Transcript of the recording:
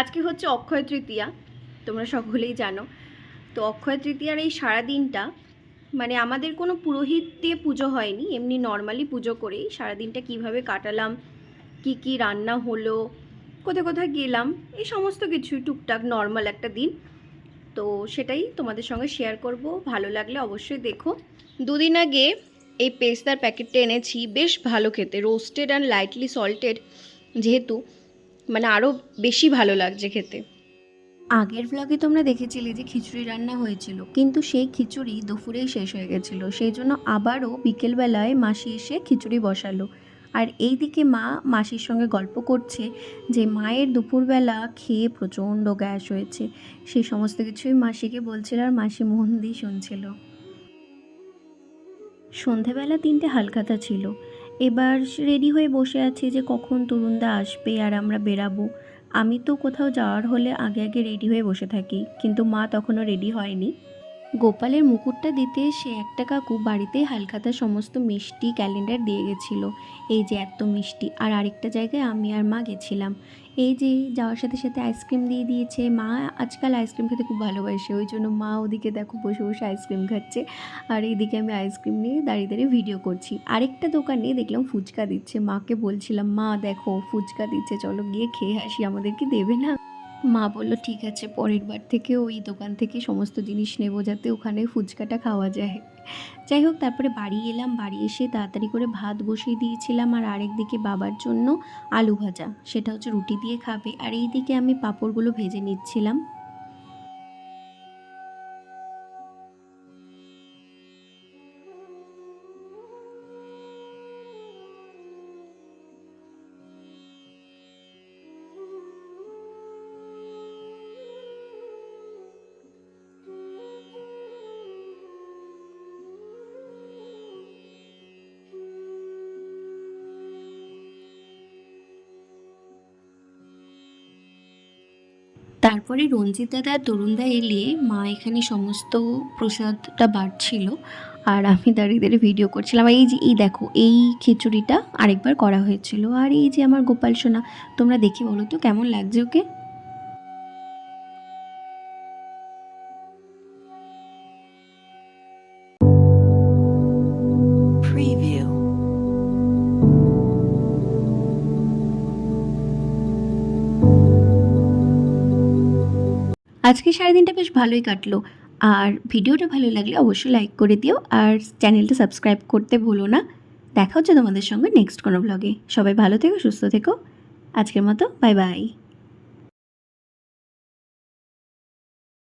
আজকে হচ্ছে অক্ষয় তৃতীয়া, তোমরা সকলেই জানো। তো অক্ষয় তৃতীয়ার এই সারা দিনটা মানে আমাদের কোনো পুরোহিত দিয়ে পুজো হয়নি, এমনি নর্মালি পুজো করেই সারাদিনটা কীভাবে কাটালাম, কি কি রান্না হলো, কোথায় কোথায় গেলাম, এই সমস্ত কিছু টুকটাক নর্মাল একটা দিন। তো সেটাই তোমাদের সঙ্গে শেয়ার করব, ভালো লাগলে অবশ্যই দেখো। দুদিন আগে এই পেস্তার প্যাকেটটা এনেছি, বেশ ভালো খেতে রোস্টেড অ্যান্ড লাইটলি সল্টেড যেহেতু মানে আরও বেশি ভালো লাগছে খেতে। আগের ব্লগে তোমরা দেখেছিলে যে খিচুড়ি রান্না হয়েছিল, কিন্তু সেই খিচুড়ি দুপুরেই শেষ হয়ে গেছিল। সেই জন্য আবারও বিকেলবেলায় মাসি এসে খিচুড়ি বসালো। আর এই দিকে মা মাসির সঙ্গে গল্প করছে যে মায়ের দুপুরবেলা খেয়ে প্রচণ্ড গ্যাস হয়েছে। সেই সমস্ত কিছুই মাসিকে বলছিল আর মাসি মন দিয়ে শুনছিল। সন্ধেবেলা তিনটে হালখাতা ছিল। এবার রেডি হয়ে বসে আছি যে কখন তরুণদা আসবে আর আমরা বেরাবো। আমি তো কোথাও যাওয়ার হলে আগে আগে রেডি হয়ে বসে থাকি, কিন্তু মা তখনও রেডি হয়নি। গোপালের মুকুটটা দিতে সে একটা কাকু বাড়িতে হালখাতা সমস্ত মিষ্টি ক্যালেন্ডার দিয়ে গেছিল। এই যে এত মিষ্টি, আর আরেকটা জায়গায় আমি আর মা গেছিলাম। এই যে যাওয়ার সাথে সাথে আইসক্রিম দিয়ে দিয়েছে। মা আজকাল আইসক্রিম খেতে খুব ভালোবাসে, ওই জন্য মা ওদিকে দেখো বসে বসে আইসক্রিম খাচ্ছে। আর এইদিকে আমি আইসক্রিম নিয়ে দাঁড়িয়ে দাঁড়িয়ে ভিডিও করছি। আরেকটা দোকানে দেখলাম ফুচকা দিচ্ছে। মাকে বলছিলাম, মা দেখো, ফুচকা দিচ্ছে, চলো গিয়ে খেয়ে আসি, আমাদেরকে দেবে না। মা বলল, ঠিক আছে, পরের বার থেকে ওই দোকান থেকে সমস্ত জিনিস নেব যাতে ওখানে ফুচকাটা খাওয়া যায়। যাই হোক, তারপরে বাড়ি এলাম। বাড়ি এসে তাড়াতাড়ি করে ভাত বসিয়ে দিয়েছিলাম আর আরেক দিকে বাবার জন্য আলু ভাজা। সেটা হচ্ছে রুটি দিয়ে খাবে। আর এই দিকে আমি পাঁপড়গুলো ভেজে নিচ্ছিলাম। তারপরে রঞ্জিত দাদা তরুণদা এলে মা এখানে সমস্ত প্রসাদটা বাড়ছিল আর আমি দাঁড়িয়ে দাঁড়িয়ে ভিডিও করছিলাম। এই যে, এই দেখো, এই খিচুড়িটা আরেকবার করা হয়েছিল। আর এই যে আমার গোপাল সোনা, তোমরা দেখে বলো তো কেমন লাগছে ওকে? আজকে সারাদিনটা বেশ ভালোই কাটলো। আর ভিডিওটা ভালো লাগলে অবশ্যই লাইক করে দিও আর চ্যানেলটা সাবস্ক্রাইব করতে ভুলো না। দেখা হচ্ছে তোমাদের সঙ্গে নেক্সট কোনো ব্লগে সবাই ভালো থেকো, সুস্থ থেকো। আজকের মতো বাই বাই